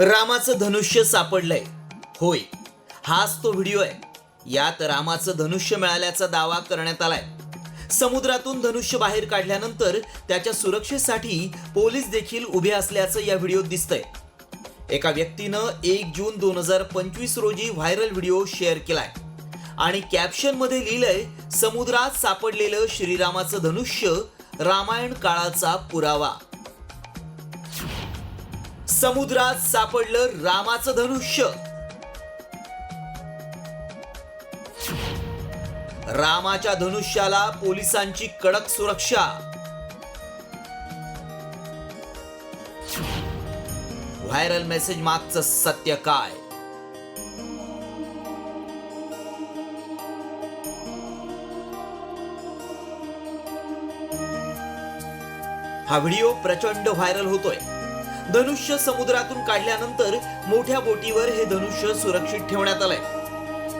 रामाचं धनुष्य सापडलंय. होय हाच तो व्हिडिओ आहे. यात रामाचं धनुष्य मिळाल्याचा दावा करण्यात आलाय. समुद्रातून धनुष्य बाहेर काढल्यानंतर त्याच्या सुरक्षेसाठी पोलीस देखील उभे असल्याचं या व्हिडिओत दिसतंय. एका व्यक्तीनं एक जून दोन हजार पंचवीस रोजी व्हायरल व्हिडिओ शेअर केलाय. आणि कॅप्शनमध्ये लिहिलंय समुद्रात सापडलेलं श्रीरामाचं धनुष्य रामायण काळाचा पुरावा. समुद्रात सापडलं रामाचं धनुष्य. रामाच्या धनुष्याला पोलिसांची कडक सुरक्षा. व्हायरल मेसेज मागचं सत्य काय? हा व्हिडिओ प्रचंड व्हायरल होतोय. धनुष्य समुद्रातून काढल्यानंतर मोठ्या बोटीवर हे धनुष्य सुरक्षित ठेवण्यात आलंय.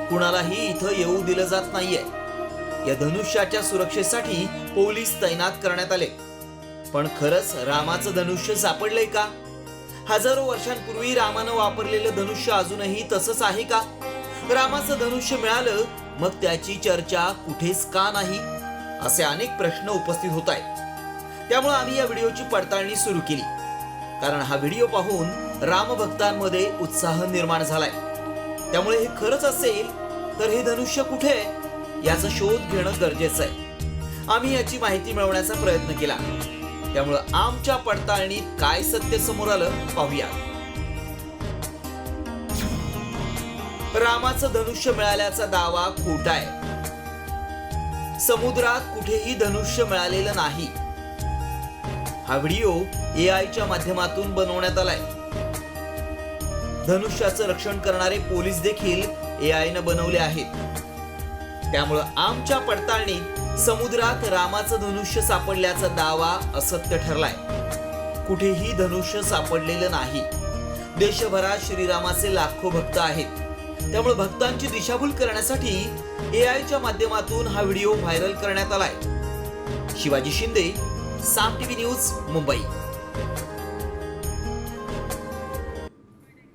कुणालाही इथं येऊ दिलं जात नाहीये. या धनुष्याच्या सुरक्षेसाठी पोलीस तैनात करण्यात आले. पण खरंच रामाचं धनुष्य सापडलंय का? हजारो वर्षांपूर्वी रामानं वापरलेलं धनुष्य अजूनही तसंच आहे का? रामाचं धनुष्य मिळालं मग त्याची चर्चा कुठेच का नाही? असे अनेक प्रश्न उपस्थित होत आहेत. त्यामुळे आम्ही या व्हिडिओची पडताळणी सुरू केली. कारण हा व्हिडिओ पाहून रामभक्तांमध्ये उत्साह निर्माण झालाय. त्यामुळे हे खरंच असेल तर हे धनुष्य कुठे आहे? याचा शोध घेणं गरजेचं आहे. आम्ही याची माहिती मिळवण्याचा प्रयत्न केला. त्यामुळं आमच्या पडताळणीत काय सत्य समोर आलं पाहूया. रामाचं धनुष्य मिळाल्याचा दावा खोटा आहे. समुद्रात कुठेही धनुष्य मिळालेलं नाही. हा व्हिडिओ ए आयच्या माध्यमातून बनवण्यात आलाय. धनुष्याचं रक्षण करणारे पोलीस देखील ए आयनं बनवले आहेत. त्यामुळं आमच्या पडताळणीत समुद्रात रामाचं धनुष्य सापडल्याचा दावा असत्य ठरलाय. कुठेही धनुष्य सापडलेलं नाही. देशभरात श्रीरामाचे लाखो भक्त आहेत. त्यामुळे भक्तांची दिशाभूल करण्यासाठी ए आयच्या माध्यमातून हा व्हिडिओ व्हायरल करण्यात आलाय. Shivaji Shinde Saam TV news Mumbai.